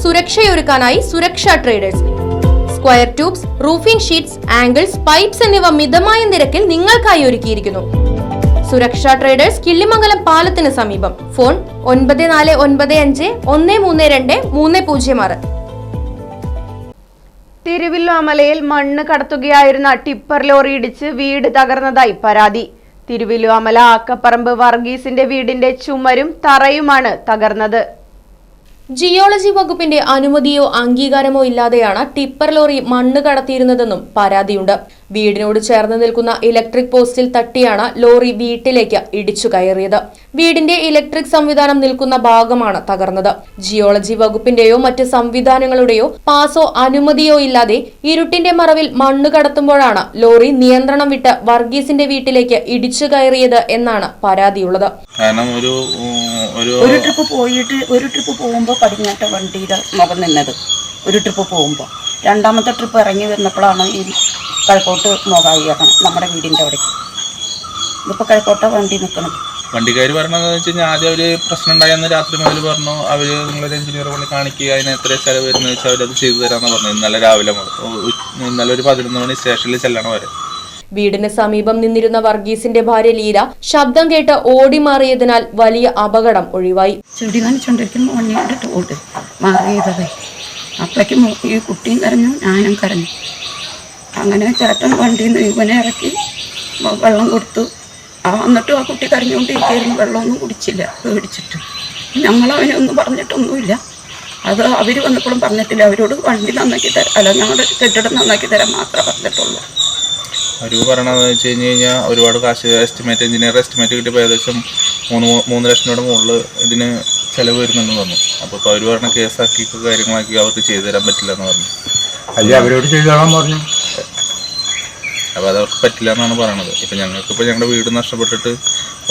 സുരക്ഷയൊരുക്കാനായി Suraksha traders square tubes roofing sheets angles pipes എന്നിവ മിതമായ നിരക്കിൽ നിങ്ങൾക്കായി ഒരുക്കിയിരിക്കുന്നു. സുരക്ഷാ ട്രേഡേഴ്സ് കിള്ളിമംഗലം പാലത്തിന് സമീപം. ഫോൺ ഒൻപത് നാല് ഒൻപത് അഞ്ച് ഒന്ന് മൂന്ന് രണ്ട് മൂന്ന് പൂജ്യം ആറ്. തിരുവില്ലോമലയിൽ മണ്ണ് കടത്തുകയായിരുന്ന ടിപ്പർ ലോറി ഇടിച്ച് വീട് തകർന്നതായി പരാതി. തിരുവില്ലോമല ആക്കപ്പറമ്പ് വർഗീസിന്റെ വീടിന്റെ ചുമരും തറയുമാണ് തകർന്നത്. ജിയോളജി വകുപ്പിന്റെ അനുമതിയോ അംഗീകാരമോ ഇല്ലാതെയാണ് ടിപ്പർ ലോറി മണ്ണ് കടത്തിയിരുന്നതെന്നും പരാതിയുണ്ട്. വീടിനോട് ചേർന്ന് നിൽക്കുന്ന ഇലക്ട്രിക് പോസ്റ്റിൽ തട്ടിയാണ് ലോറി വീട്ടിലേക്ക് ഇടിച്ചു കയറിയത്. വീടിന്റെ ഇലക്ട്രിക് സംവിധാനം നിൽക്കുന്ന ഭാഗമാണ് തകർന്നത്. ജിയോളജി വകുപ്പിന്റെയോ മറ്റ് സംവിധാനങ്ങളുടെയോ പാസോ അനുമതിയോ ഇല്ലാതെ ഇരുട്ടിന്റെ മറവിൽ മണ്ണ് കടത്തുമ്പോഴാണ് ലോറി നിയന്ത്രണം വിട്ട് വർഗീസിന്റെ വീട്ടിലേക്ക് ഇടിച്ചു കയറിയത് എന്നാണ് പരാതിയുള്ളത്. കാരണം ഒരു ഒരു ട്രിപ്പ് പോയിട്ട് ഒരു ട്രിപ്പ് പോകുമ്പോൾ പടിഞ്ഞാറ്റ വണ്ടിയുടെ മുഖം നിന്നത്. ഒരു ട്രിപ്പ് പോകുമ്പോൾ രണ്ടാമത്തെ ട്രിപ്പ് ഇറങ്ങി വന്നപ്പോഴാണ് ഈ കഴക്കോട്ട് മുഖമായി ഇറങ്ങണം നമ്മുടെ വീടിന്റെ അവിടേക്ക്. ഇപ്പോൾ കഴക്കോട്ട വണ്ടി നിൽക്കണം വണ്ടിക്കാർ പറഞ്ഞത് വെച്ച് കഴിഞ്ഞാൽ ആദ്യം അവർ പ്രശ്നം ഉണ്ടായെന്ന് രാത്രി മുതൽ പറഞ്ഞു. അവർ നിങ്ങളൊരു എഞ്ചിനീയർ കൊണ്ട് കാണിക്കുക അതിന് എത്ര ചിലവ് വരുന്നത് വെച്ചാൽ അവരത് ചെയ്തു തരാമെന്ന് പറഞ്ഞു ഇന്നലെ രാവിലെ ഇന്നലെ ഒരു പതിനൊന്ന് മണി സ്റ്റേഷനിൽ ചെല്ലണം വരെ. വീടിന് സമീപം നിന്നിരുന്ന വർഗീസിന്റെ ഭാര്യ ലീല ശബ്ദം കേട്ട് ഓടി മാറിയതിനാൽ വലിയ അപകടം ഒഴിവായി. ചെടി നനച്ചുകൊണ്ടിരിക്കുമ്പോൾ വണ്ടി തോട് മാറിയതേ അപ്പോഴേക്കും ഈ കുട്ടിയും കരഞ്ഞു ഞാനും കരഞ്ഞു. അങ്ങനെ ചേട്ടൻ വണ്ടിയിൽ നിന്ന് ഇവനെ ഇറക്കി വെള്ളം കൊടുത്തു. ആ എന്നിട്ടും ആ കുട്ടി കരഞ്ഞുകൊണ്ടിരിക്കുകയായിരുന്നു വെള്ളമൊന്നും കുടിച്ചില്ല പേടിച്ചിട്ട്. ഞങ്ങൾ അവനെ ഒന്നും പറഞ്ഞിട്ടൊന്നുമില്ല. അത് അവർ വന്നപ്പോഴും പറഞ്ഞിട്ടില്ല. അവരോട് വണ്ടി നന്നാക്കി തരാം അല്ല ഞങ്ങളുടെ കെട്ടിടം നന്നാക്കി തരാൻ മാത്രമേ പറഞ്ഞിട്ടുള്ളൂ. അവർ പറയണത് വെച്ച് കഴിഞ്ഞ് കഴിഞ്ഞാൽ ഒരുപാട് കാശ് എസ്റ്റിമേറ്റ് എഞ്ചിനീയർ എസ്റ്റിമേറ്റ് കിട്ടിയപ്പോൾ ഏകദേശം മൂന്ന് മൂന്ന് ലക്ഷം രൂപയുടെ മുകളിൽ ഇതിന് ചിലവ് വരുന്നുണ്ടെന്ന് പറഞ്ഞു. അപ്പോൾ ഇപ്പോൾ അവർ പറഞ്ഞ കേസാക്കി കാര്യങ്ങളാക്കി അവർക്ക് ചെയ്തു തരാൻ പറ്റില്ല എന്ന് പറഞ്ഞു. അല്ലെ? അവരോട് ചെയ്തോളാൻ പറഞ്ഞു. അപ്പോൾ അത് അവർക്ക് പറ്റില്ല എന്നാണ് പറയണത്. ഇപ്പം ഞങ്ങൾക്കിപ്പോൾ ഞങ്ങളുടെ വീട് നഷ്ടപ്പെട്ടിട്ട്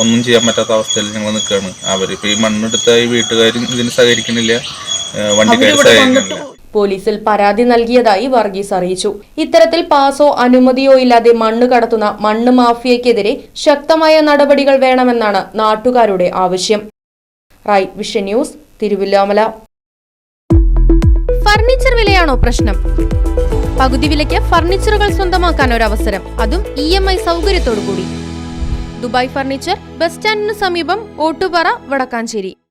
ഒന്നും ചെയ്യാൻ പറ്റാത്ത അവസ്ഥയിൽ ഞങ്ങൾ നിൽക്കുകയാണ് അവരിപ്പോൾ ഈ മണ്ണെടുത്ത ഈ വീട്ടുകാരും ഇതിന് സഹകരിക്കണില്ല. വണ്ടിക്കാരും വണ്ടിക്കാർ സഹകരിക്കണില്ല. പോലീസിൽ പരാതി നൽകിയതായി വർഗീസ് അറിയിച്ചു. ഇത്തരത്തിൽ പാസോ അനുമതിയോ ഇല്ലാതെ മണ്ണ് കടത്തുന്ന മണ്ണ് മാഫിയയ്ക്കെതിരെ ശക്തമായ നടപടികൾ വേണമെന്നാണ് നാട്ടുകാരുടെ ആവശ്യം. റൈറ്റ് വിഷൻ ന്യൂസ് തിരുവല്ലോമല. ഫർണിച്ചർ വിലയാണോ പ്രശ്നം? പകുതി വിലയ്ക്ക് ഫർണിച്ചറുകൾ സ്വന്തമാക്കാൻ ഒരു അവസരം അതും ഇ എം ഐ സൗകര്യത്തോടു കൂടി ദുബായ് ഫർണിച്ചർ ബസ് സ്റ്റാൻഡിന് സമീപം ഓട്ടുപാറ വടക്കാഞ്ചേരി.